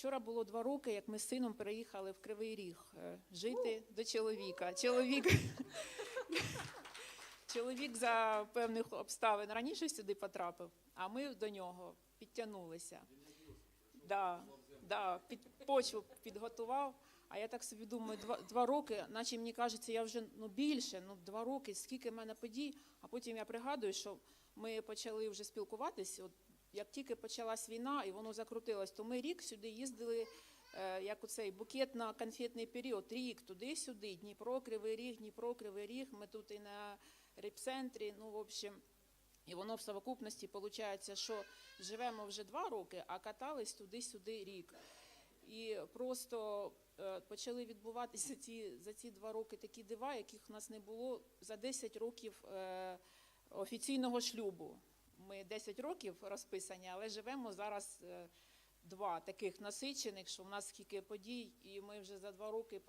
Вчора було два роки, як ми з сином переїхали в Кривий Ріг е, жити до чоловіка. Чоловік, чоловік за певних обставин раніше сюди потрапив, а ми до нього підтягнулися. Да, да, під почву підготував. А я так собі думаю, два, два роки, наче мені кажеться, я вже ну більше, ну два роки, скільки в мене подій. А потім я пригадую, що ми почали вже спілкуватись. От як тільки почалась війна і воно закрутилось, то ми рік сюди їздили, е, як оцей букетно-конфетний період. Рік туди-сюди, Дніпро, Кривий Ріг, Дніпро, Кривий Ріг. Ми тут і на репцентрі. Ну, в общем, і воно в совокупності виходить, що живемо вже два роки, а катались туди-сюди рік. І просто е, почали відбуватися ці, за ці два роки такі дива, яких в нас не було за 10 років е, офіційного шлюбу. Ми 10 років розписані, але живемо зараз е, два таких насичених, що в нас скільки подій, і ми вже за два роки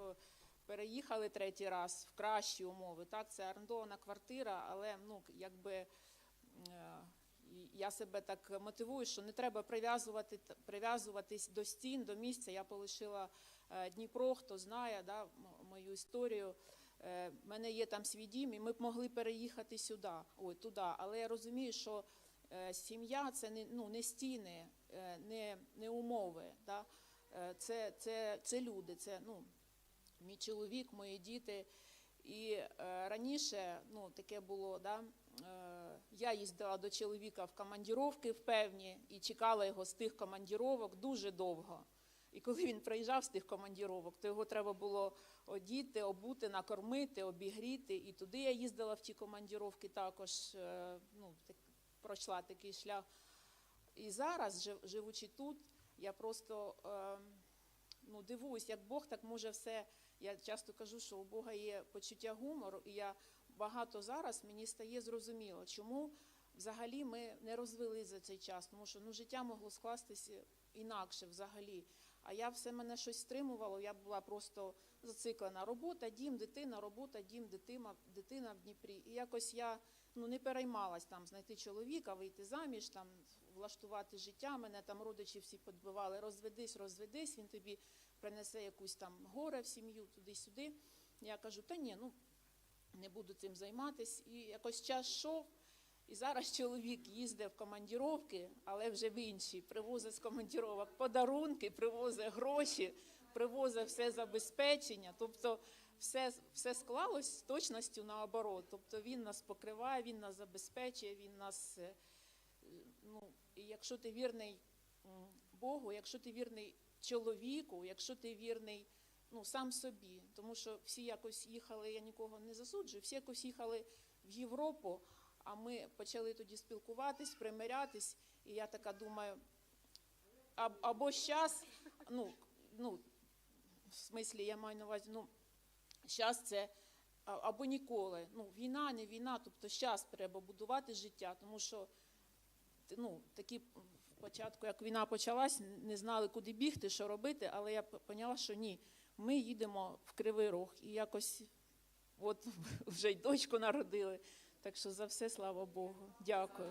переїхали третій раз в кращі умови. Так, це орендована квартира, але ну якби. е, Я себе так мотивую, що не треба прив'язувати прив'язуватись до стін, до місця. Я полишила е, Дніпро, хто знає да, мою історію. В мене є там свій дім, і ми б могли переїхати сюди, ой, туди. Але я розумію, що сім'я це не, ну, не стіни, е, не, не умови. Да? Е, Це, це, це люди, це ну, мій чоловік, мої діти. І е, раніше ну, таке було, да, е, я їздила до чоловіка в командіровки в певні і чекала його з тих командіровок дуже довго. І коли він приїжджав з тих командіровок, то його треба було одіти, обути, накормити, обігріти. І туди я їздила в ті командіровки також, е, ну, так, пройшла такий шлях. І зараз, жив- живучи тут, я просто е, ну, дивуюсь, як Бог так може все. Я часто кажу, що у Бога є почуття гумору, і я багато зараз мені стає зрозуміло, чому взагалі ми не розвели за цей час, тому що ну, життя могло скластися інакше взагалі. А я все мене щось стримувало, я була просто зациклена. Робота, дім, дитина, робота, дім, дитина, дитина в Дніпрі. І якось я ну, не переймалась там знайти чоловіка, вийти заміж, там, влаштувати життя. Мене там родичі всі подбивали, розведись, розведись, він тобі принесе якусь там горе в сім'ю, туди-сюди. Я кажу, та ні, ну не буду цим займатися. І якось час йшов. І зараз чоловік їздить в командіровки, але вже в інші. Привозить з командіровок подарунки, привозить гроші, привозить все забезпечення. Тобто все, все склалось з точністю наоборот. Тобто він нас покриває, він нас забезпечує, він нас. е, Ну, і якщо ти вірний Богу, якщо ти вірний чоловіку, якщо ти вірний ну, сам собі, тому що всі якось їхали, я нікого не засуджую, всі якось їхали в Європу, а ми почали тоді спілкуватись, примирятись, і я така думаю, або щас, ну, ну, в смислі, я маю на увазі, ну, щас це або ніколи. Ну, війна, не війна, тобто щас треба будувати життя, тому що ну, такі початку, як війна почалась, не знали, куди бігти, що робити, але я поняла, що ні, ми їдемо в Кривий Рог і якось от вже й дочку народили. Так що за все, слава Богу. Дякую.